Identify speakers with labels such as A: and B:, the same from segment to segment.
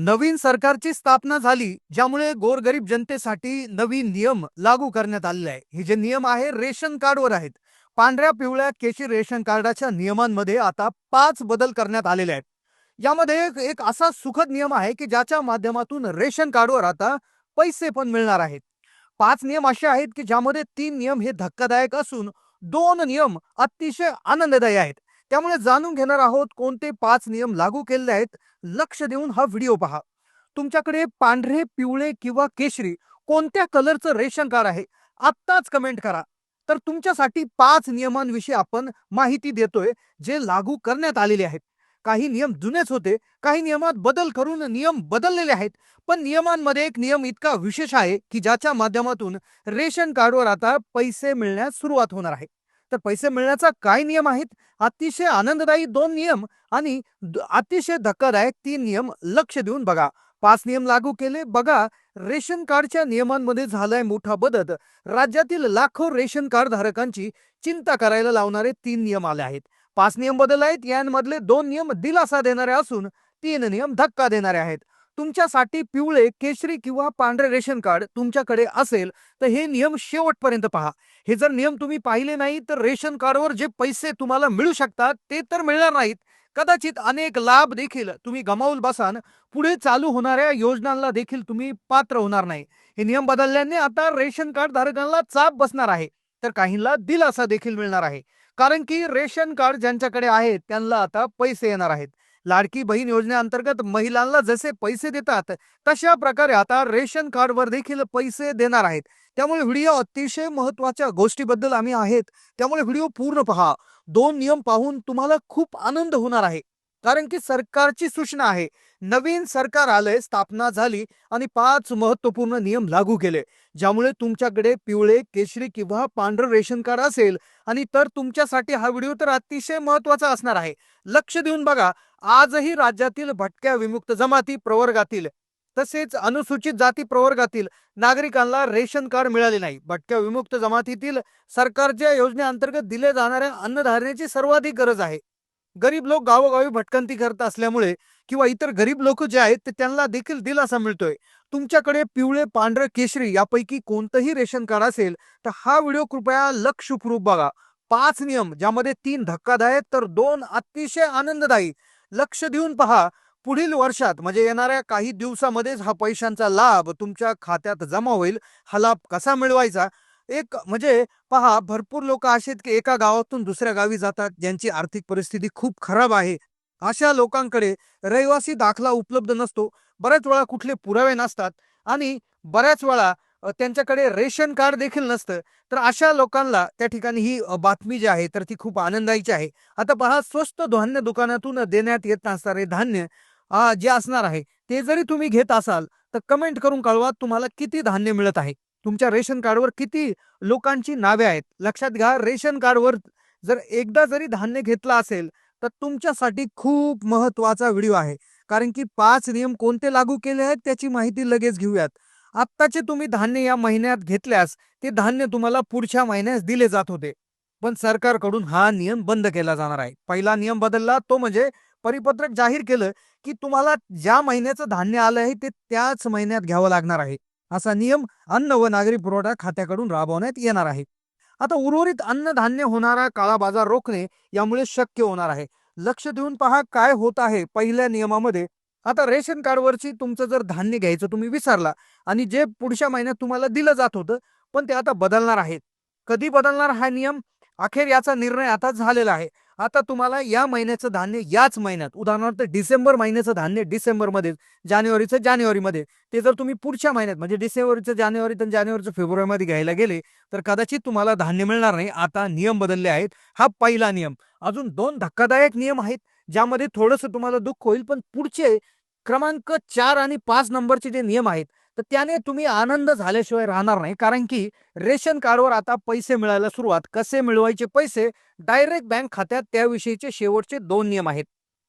A: नवीन सरकारची स्थापना झाली ज्यामुळे गोरगरीब जनतेसाठी नवीन नियम लागू करण्यात आलेले आहे. हे जे नियम आहे रेशन कार्डवर आहेत. पांढऱ्या पिवळ्या केशी रेशन कार्डाच्या नियमांमध्ये आता पाच बदल करण्यात आलेले आहेत. यामध्ये एक असा सुखद नियम आहे की ज्याच्या माध्यमातून रेशन कार्डवर आता पैसे पण मिळणार आहेत. पाच नियम असे आहेत की ज्यामध्ये तीन नियम हे धक्कादायक असून दोन नियम अतिशय आनंददायी आहेत. त्यामुळे जाणून घेणार आहोत कोणते पाच नियम लागू केलेले आहेत. लक्ष देऊन हा व्हिडिओ पहा. तुमच्याकडे पांढरे पिवळे किंवा केशरी कोणत्या कलरचं रेशन कार्ड आहे? आत्ताच कमेंट करा. तर तुमच्यासाठी पाच नियमांविषयी आपण माहिती देतोय जे लागू करण्यात आलेले आहेत. काही नियम जुनेच होते काही नियमात बदल करून नियम बदललेले आहेत. पण नियमांमध्ये एक नियम इतका विशेष आहे की ज्याच्या माध्यमातून रेशन कार्डवर आता पैसे मिळण्यास सुरुवात होणार आहे. तर पैसे मिळण्याचा काय नियम आहेत? अतिशय आनंददायी दोन नियम आणि अतिशय धक्कादायक तीन नियम लक्ष देऊन बघा. पाच नियम लागू केले. बघा रेशन कार्डच्या नियमांमध्ये झालाय मोठा बदल. राज्यातील लाखो रेशन कार्ड धारकांची चिंता करायला लावणारे तीन नियम आले आहेत. पाच नियम बदल आहेत. यांमधले दोन नियम दिलासा देणारे असून तीन नियम धक्का देणारे आहेत. तुमच्यासाठी पिवळे केशरी किंवा पांढरे रेशन कार्ड तुमच्याकडे असेल तर हे नियम शेवटपर्यंत पहा. हे जर नियम तुम्ही पाहिले नाही तर रेशन कार्डवर जे पैसे तुम्हाला मिळू शकतात ते तर मिळणार नाहीत. कदाचित अनेक लाभ देखील तुम्ही गमावून बसान पुढे चालू होणाऱ्या योजनांना देखील तुम्ही पात्र होणार नाही. हे नियम बदलल्याने आता रेशन कार्ड धारकांना चाप बसणार आहे. तर काहींना दिलासा देखील मिळणार आहे. कारण की रेशन कार्ड ज्यांच्याकडे आहे त्यांना आता पैसे येणार आहेत. लाडकी बहीण योजनेअंतर्गत महिलांना जसे पैसे देतात तशा प्रकारे आता रेशन कार्डवर देखील पैसे देणार आहेत. त्यामुळे व्हिडिओ अतिशय महत्त्वाच्या गोष्टीबद्दल आम्ही आहेत. त्यामुळे व्हिडिओ पूर्ण पहा. दोन नियम पाहून तुम्हाला खूप आनंद होणार आहे. कारण की सरकारची सूचना आहे. नवीन सरकार आलंय स्थापना झाली आणि पाच महत्त्वपूर्ण नियम लागू केले. ज्यामुळे तुमच्याकडे पिवळे केशरी किंवा पांढरं रेशन कार्ड असेल आणि तर तुमच्यासाठी हा व्हिडिओ तर अतिशय महत्त्वाचा असणार आहे. लक्ष देऊन बघा आजही राज्यातील भटक्या विमुक्त जमाती प्रवर्गातील तसेच अनुसूचित जाती प्रवर्गातील नागरिकांना रेशन कार्ड मिळाले नाही. भटक्या विमुक्त जमातीतील सरकारच्या योजनेअंतर्गत दिले जाणाऱ्या अन्नधान्याची सर्वाधिक गरज आहे. गरीब लोक गावोगावी भटकंती करत असल्यामुळे किंवा इतर गरीब लोक जे आहेत ते त्यांना देखील दिलासा मिळतोय. तुमच्याकडे पिवळे पांढरे केशरी यापैकी कोणतंही रेशन कार्ड असेल तर हा व्हिडिओ कृपया लक्षपूर्वक बघा. पाच नियम ज्यामध्ये तीन धक्कादायक तर दोन अतिशय आनंददायी. लक्ष देऊन पहा. पुढील वर्षात म्हणजे येणाऱ्या काही दिवसामध्येच हा पैशांचा लाभ तुमच्या खात्यात जमा होईल. हा लाभ कसा मिळवायचा? एक म्हणजे पहा भरपूर लोक असे आहेत की एका गावातून दुसऱ्या गावी जातात ज्यांची आर्थिक परिस्थिती खूप खराब आहे. अशा लोकांकडे रहिवासी दाखला उपलब्ध नसतो. बऱ्याच वेळा कुठले पुरावे नसतात आणि बऱ्याच वेळा त्यांच्याकडे रेशन कार्ड देखील नसतं. तर अशा लोकांना त्या ठिकाणी ही बातमी जी आहे तर ती खूप आनंदायीची आहे. आता पहा स्वस्त धान्य दुकानातून देण्यात येत असणारे धान्य जे असणार आहे ते जरी तुम्ही घेत असाल तर कमेंट करून कळवा तुम्हाला किती धान्य मिळत आहे. तुमच्या रेशन कार्डवर किती लोकांची नावे आहेत? लक्षात घ्या रेशन कार्डवर जर एकदा जरी धान्य घेतलं असेल तर तुमच्यासाठी खूप महत्त्वाचा व्हिडिओ आहे. कारण की पाच नियम कोणते लागू केले आहेत त्याची माहिती लगेच घेऊयात. आत्ताचे तुम्ही धान्य या महिन्यात घेतल्यास ते धान्य तुम्हाला पुढच्या महिन्यास दिले जात होते. पण सरकारकडून हा नियम बंद केला जाणार आहे. पहिला नियम बदलला तो म्हणजे परिपत्रक जाहीर केलं की तुम्हाला ज्या महिन्याचं धान्य आलं आहे ते त्याच महिन्यात घ्यावं लागणार आहे. असा नियम अन्न व नागरी पुरवठा खात्याकडून राबवण्यात येणार आहे. आता उर्वरित अन्नधान्य होणारा काळा बाजार रोखणे यामुळे शक्य होणार आहे. लक्ष देऊन पहा काय होत आहे पहिल्या नियमामध्ये. आता रेशन कार्डवरची तुमचं जर धान्य घ्यायचं तुम्ही विसरला आणि जे पुढच्या महिन्यात तुम्हाला दिलं जात होतं पण ते आता बदलणार आहेत. कधी बदलणार हा नियम? अखेर याचा निर्णय आता झालेला आहे. आता तुम्हाला या महिन्याचं धान्य याच महिन्यात उदाहरणार्थ डिसेंबर महिन्याचं धान्य डिसेंबरमध्ये जानेवारीचं जानेवारीमध्ये ते जर तुम्ही पुढच्या महिन्यात म्हणजे डिसेंबरचं जानेवारी तर जानेवारीचं फेब्रुवारीमध्ये घ्यायला गेले तर कदाचित तुम्हाला धान्य मिळणार नाही. आता नियम बदलले आहेत. हा पहिला नियम. अजून दोन धक्कादायक नियम आहेत ज्यामध्ये थोडंसं तुम्हाला दुःख होईल पण पुढचे क्रमांक चार आणि पाच नंबरचे जे नियम आहेत तर त्याने तुम्ही आनंद झाल्याशिवाय राहणार नाही. कारण की रेशन कार्डवर आता पैसे मिळायला सुरुवात. कसे मिळवायचे पैसे? डायरेक्ट बँक खात्यात त्याविषयीचे शेवटचे दोन नियम आहेत.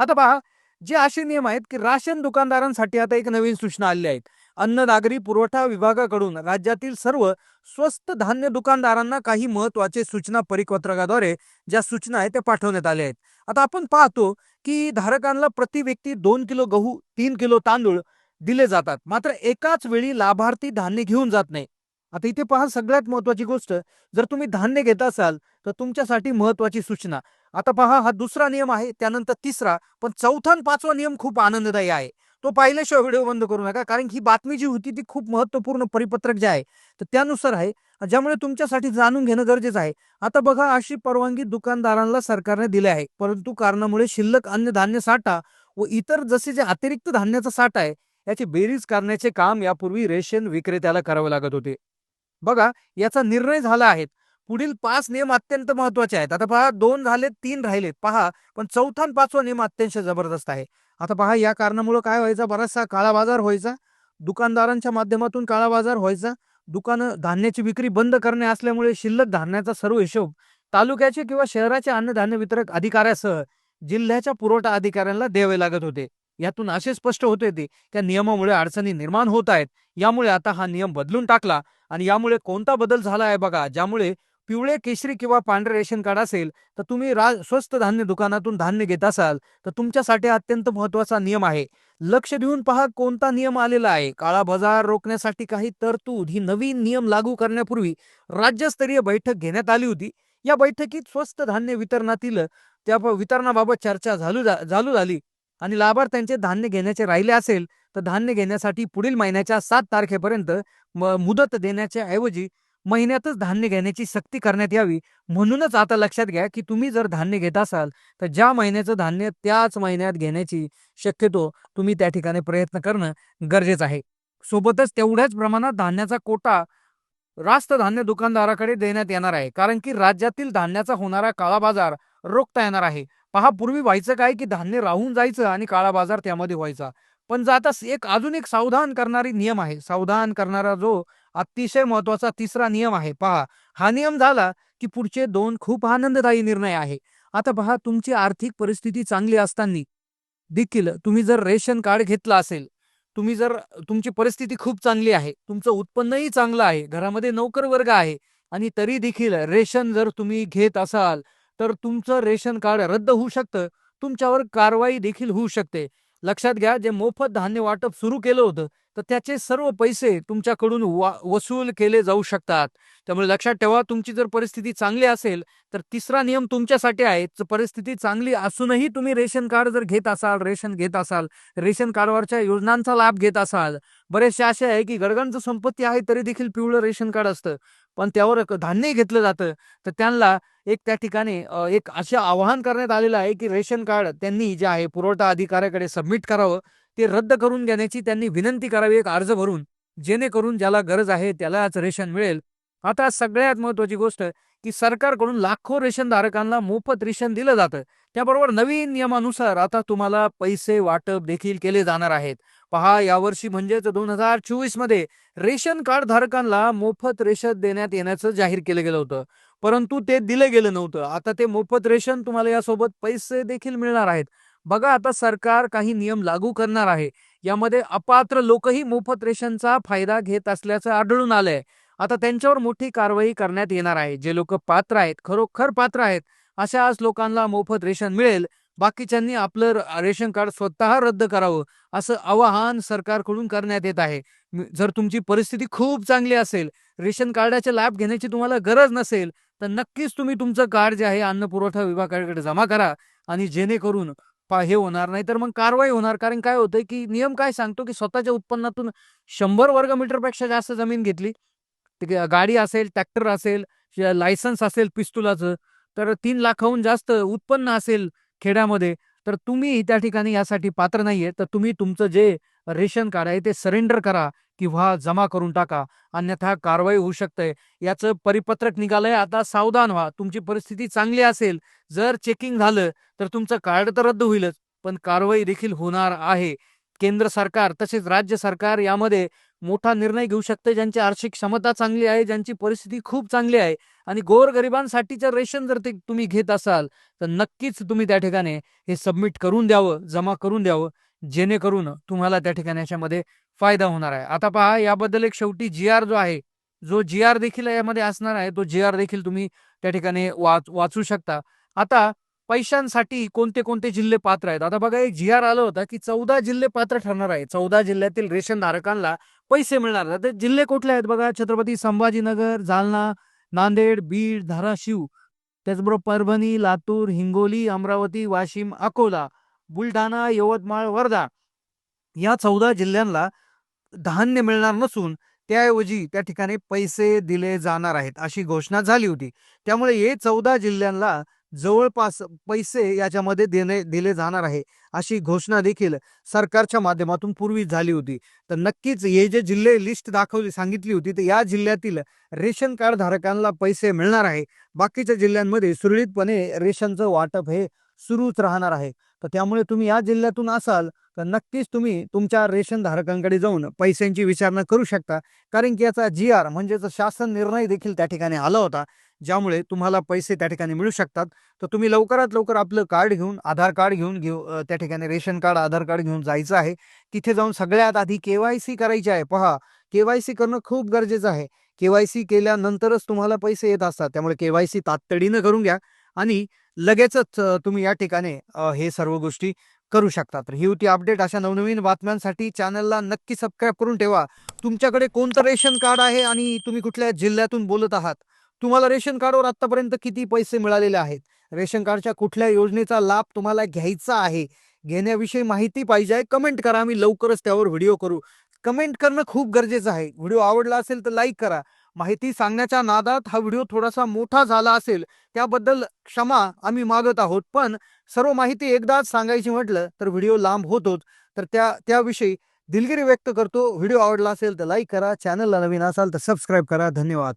A: आता पहा जे असे नियम आहेत की राशन दुकानदारांसाठी आता एक नवीन सूचना आलेली आहेत अन्न नागरी पुरवठा विभागाकडून राज्यातील सर्व स्वस्त धान्य दुकानदारांना काही महत्त्वाचे सूचना परिपत्रकाद्वारे ज्या सूचना आहेत त्या पाठवण्यात आल्या आहेत. आता आपण पाहतो की धारकांना प्रति व्यक्ती दोन किलो गहू तीन किलो तांदूळ दिले जातात. मात्र एकाच वेळी लाभार्थी धान्य घेऊन जात नाही. आता इथे पहा सगळ्यात महत्वाची गोष्ट. जर तुम्ही धान्य घेत असाल तर तुमच्यासाठी महत्वाची सूचना. आता पहा हा दुसरा नियम आहे त्यानंतर तिसरा पण चौथा आणि पाचवा नियम खूप आनंददायी आहे. तो पाहिल्याशिवाय व्हिडिओ बंद करू नका कारण ही बातमी जी होती ती खूप महत्त्वपूर्ण परिपत्रक जे आहे तर त्यानुसार आहे. ज्यामुळे तुमच्यासाठी जाणून घेणं गरजेचं आहे. आता बघा अशी परवानगी दुकानदारांना सरकारने दिली आहे. परंतु कारणामुळे शिल्लक अन्नधान्य साठा व इतर जसे जे अतिरिक्त धान्याचा साठा आहे याची बेरीज करण्याचे काम यापूर्वी रेशन विक्रेत्याला करावे लागत होते. बघा याचा निर्णय झाला आहे. पुढील पाच नियम अत्यंत महत्त्वाचे आहेत. आता पहा दोन झाले तीन राहिलेत. पहा पण चौथा आणि पाचवा नियम अत्यंत जबरदस्त आहे. आता पहा या कारणामुळे काय व्हायचा? बराचसा काळा बाजार व्हायचा. दुकानदारांच्या माध्यमातून काळा बाजार व्हायचा. दुकानं धान्याची विक्री बंद करणे असल्यामुळे शिल्लक धान्याचा सर्व हिशोब तालुक्याचे किंवा शहराचे अन्नधान्य वितरक अधिकाऱ्यासह जिल्ह्याच्या पुरवठा अधिकाऱ्यांना द्यावे लागत होते. यातून असे स्पष्ट होते ते त्या नियमामुळे अडचणी निर्माण होत आहेत. यामुळे आता हा नियम बदलून टाकला आणि यामुळे कोणता बदल झाला आहे बघा ज्यामुळे पिवळे केशरी किंवा पांढरे रेशन कार्ड असेल तर तुम्ही रा स्वस्त धान्य दुकानातून धान्य घेत असाल तर तुमच्यासाठी अत्यंत महत्त्वाचा नियम आहे. लक्ष देऊन पहा कोणता नियम आलेला आहे. काळा बाजार रोखण्यासाठी काही तरतूद ही नवीन नियम लागू करण्यापूर्वी राज्यस्तरीय बैठक घेण्यात आली होती. या बैठकीत स्वस्त धान्य वितरणातील त्या वितरणाबाबत चर्चा झालू झालू झाली. आणि लाभार्थ्यांचे धान्य घेण्याचे राहिले असेल तर धान्य घेण्यासाठी पुढील महिन्याच्या सात तारखेपर्यंत म- मुदत देण्याच्या ऐवजी महिन्यातच धान्य घेण्याची सक्ती करण्यात यावी. म्हणूनच आता लक्षात घ्या की तुम्ही जर धान्य घेत असाल तर ज्या महिन्याचं धान्य त्याच महिन्यात घेण्याची शक्यतो तुम्ही त्या ठिकाणी प्रयत्न करणं गरजेचं आहे. सोबतच तेवढ्याच प्रमाणात धान्याचा कोटा रास्त धान्य दुकानदाराकडे देण्यात येणार आहे कारण की राज्यातील धान्याचा होणारा काळा बाजार रोखता येणार आहे. पहा पूर्वी व्हायचं काय की धान्य राहून जायचं आणि काळा बाजार त्यामध्ये व्हायचा. पण आता एक अजून एक सावधान करणारी नियम आहे. सावधान करणारा जो अतिशय महत्त्वाचा तिसरा नियम आहे पहा. हा नियम झाला की पुढचे दोन खूप आनंददायी निर्णय आहे. आता पहा तुमची आर्थिक परिस्थिती चांगली असताना देखील तुम्ही जर रेशन कार्ड घेतलं असेल तुम्ही जर तुमची परिस्थिती खूप चांगली आहे तुमचं उत्पन्नही चांगलं आहे घरामध्ये नोकर वर्ग आहे आणि तरी देखील रेशन जर तुम्ही घेत असाल तर तुमचं रेशन कार्ड रद्द होऊ शकतं. तुमच्यावर कारवाई देखील होऊ शकते. लक्षात घ्या जे मोफत धान्य वाटप सुरू केलं होतं तर त्याचे सर्व पैसे तुमच्याकडून वसूल केले जाऊ शकतात. त्यामुळे लक्षात ठेवा तुमची जर परिस्थिती चांगली असेल तर तिसरा नियम तुमच्यासाठी आहे. परिस्थिती चांगली असूनही तुम्ही रेशन कार्ड जर घेत असाल रेशन घेत असाल रेशन कार्डवरच्या योजनांचा लाभ घेत असाल बरेचसे असे आहे की गडगंज संपत्ती आहे तरी देखील पिवळं रेशन कार्ड असतं. पण त्यावर धान्यही धान्य घेतलं जातं. तर त्यांना एक त्या ठिकाणी एक असे आवाहन करण्यात आलेलं आहे की रेशन कार्ड त्यांनी जे आहे पुरवठा अधिकाऱ्याकडे सबमिट करावं. ते रद्द करून घेण्याची त्यांनी विनंती करावी एक अर्ज भरून. जेणेकरून ज्याला गरज आहे त्यालाच रेशन मिळेल. आता सगळ्यात महत्वाची गोष्ट की सरकारकडून लाखो रेशन धारकांना मोफत रेशन दिलं जातं. त्याबरोबर नवीन नियमानुसार आता तुम्हाला पैसे वाटप देखील केले जाणार आहेत. पहा यावर्षी म्हणजेच दोन हजार चोवीसमध्ये रेशन कार्ड धारकांना मोफत रेशन देण्यात येण्याचं जाहीर केलं गेलं होतं. परंतु ते दिलं गेलं नव्हतं. आता ते मोफत रेशन तुम्हाला यासोबत पैसे देखील मिळणार आहेत. बघा आता सरकार काही नियम लागू करणार आहे. यामध्ये अपात्र लोकही मोफत रेशनचा फायदा घेत असल्याचं आढळून आलंय. आता त्यांच्यावर मोठी कारवाई करण्यात येणार आहे. जे लोक पात्र आहेत खरोखर पात्र आहेत अशा आज लोकांना मोफत रेशन मिळेल. बाकीच्यांनी आपलं रेशन कार्ड स्वतः रद्द करावं असं आवाहन सरकारकडून करण्यात येत आहे. जर तुमची परिस्थिती खूप चांगली असेल रेशन कार्डाचे लाभ घेण्याची तुम्हाला गरज नसेल तर नक्कीच तुम्ही तुमचं कार्ड जे आहे अन्न पुरवठा विभागाकडे जमा करा आणि जेणेकरून हे होणार नाही तर मग कारवाई होणार. कारण काय होतंय की नियम काय सांगतो की स्वतःच्या उत्पन्नातून शंभर वर्ग मीटरपेक्षा जास्त जमीन घेतली ते गाडी असेल ट्रॅक्टर असेल लायसन्स असेल पिस्तुलाचं तर तीन लाखाहून जास्त उत्पन्न असेल खेड्यामध्ये तर तुम्ही त्या ठिकाणी यासाठी पात्र नाहीये. तर तुम्ही तुमचं जे रेशन कार्ड आहे ते सरेंडर करा किंवा जमा करून टाका. अन्यथा कारवाई होऊ शकते. याचं परिपत्रक निघालंय. आता सावधान व्हा. तुमची परिस्थिती चांगली असेल जर चेकिंग झालं तर तुमचं कार्ड तर रद्द होईलच. पण कारवाई देखील होणार आहे. केंद्र सरकार तसेच राज्य सरकार यामध्ये मोठा निर्णय घेऊ शकते ज्यांची आर्थिक क्षमता चांगली आहे ज्यांची परिस्थिती खूप चांगली आहे आणि गोरगरिबांसाठीचं रेशन जर ते तुम्ही घेत असाल तर नक्कीच तुम्ही त्या ठिकाणी हे सबमिट करून द्यावं जमा करून द्यावं जेणेकरून तुम्हाला त्या ठिकाणी याच्यामध्ये फायदा होणार आहे. आता पहा याबद्दल एक शेवटी जी आर जो आहे जो जी आर देखील यामध्ये असणार आहे तो जी आर देखील तुम्ही त्या ठिकाणी वाच वाचू शकता. आता पैशांसाठी कोणते कोणते जिल्हे पात्र आहेत? आता बघा एक जी आर आलं होतं की चौदा जिल्हे पात्र ठरणार आहे चौदा जिल्ह्यातील रेशन धारकांना पैसे मिळणार आहेत. जिल्हे कुठले आहेत बघा? छत्रपती संभाजीनगर जालना नांदेड बीड धाराशिव. त्याचबरोबर परभणी लातूर हिंगोली अमरावती वाशिम अकोला बुलढाणा यवतमाळ वर्धा या चौदा जिल्ह्यांना धान्य मिळणार नसून त्याऐवजी त्या ठिकाणी पैसे दिले जाणार आहेत अशी घोषणा झाली होती. त्यामुळे हे चौदा जिल्ह्यांना जवळपास पैसे याच्यामध्ये देणे दिले जाणार आहे अशी घोषणा देखील सरकारच्या माध्यमातून पूर्वी झाली होती. तर नक्कीच हे जे जिल्हे लिस्ट दाखवली सांगितली होती तर या जिल्ह्यातील रेशन कार्ड धारकांना पैसे मिळणार आहे. बाकीच्या जिल्ह्यांमध्ये सुरळीतपणे रेशनचं वाटप हे सुरूच राहणार आहे. तर त्यामुळे तुम्ही या जिल्ह्यातून असाल तर नक्कीच तुम्ही तुमच्या रेशन धारकांकडे जाऊन पैशांची विचारणा करू शकता. कारण की याचा जी आर म्हणजेच शासन निर्णय देखील त्या ठिकाणी आला होता. ज्यामुळे तुम्हाला पैसे त्या ठिकाणी मिळू शकतात. तर तुम्ही लवकरात लवकर आपलं कार्ड घेऊन आधार कार्ड घेऊन घेऊ त्या ठिकाणी रेशन कार्ड आधार कार्ड घेऊन जायचं आहे. तिथे जाऊन सगळ्यात आधी के वाय सी करायची आहे. पहा के वाय सी करणं खूप गरजेचं आहे. के वाय सी केल्यानंतरच तुम्हाला पैसे येत असतात. त्यामुळे के वाय सी तातडीनं करून घ्या आणि लगेचच तुम्ही या ठिकाणी हे सर्व गोष्टी करू शकता. तर ही होती अपडेट. अशा नवनवीन बातम्यांसाठी चॅनलला नक्की सबस्क्राईब करून ठेवा. तुमच्याकडे कोणतं रेशन कार्ड आहे आणि तुम्ही कुठल्या जिल्ह्यातून बोलत आहात? तुम्हाला रेशन कार्डवर आतापर्यंत किती पैसे मिळालेले आहेत? रेशन कार्डच्या कुठल्या योजनेचा लाभ तुम्हाला घ्यायचा आहे? घेण्याविषयी माहिती पाहिजे आहे. कमेंट करा. आम्ही लवकरच त्यावर व्हिडिओ करू. कमेंट करणं खूप गरजेचं आहे. व्हिडिओ आवडला असेल तर लाईक करा. माहिती सांगण्याच्या नादात हा व्हिडिओ थोडासा मोठा झाला असेल त्याबद्दल क्षमा आम्ही मागत आहोत. पण सर्व माहिती एकदाच सांगायची म्हटलं तर व्हिडिओ लांब होतोच तर त्या त्याविषयी दिलगिरी व्यक्त करतो. व्हिडिओ आवडला असेल तर लाईक करा. चॅनलला नवीन असाल तर सबस्क्राईब करा. धन्यवाद.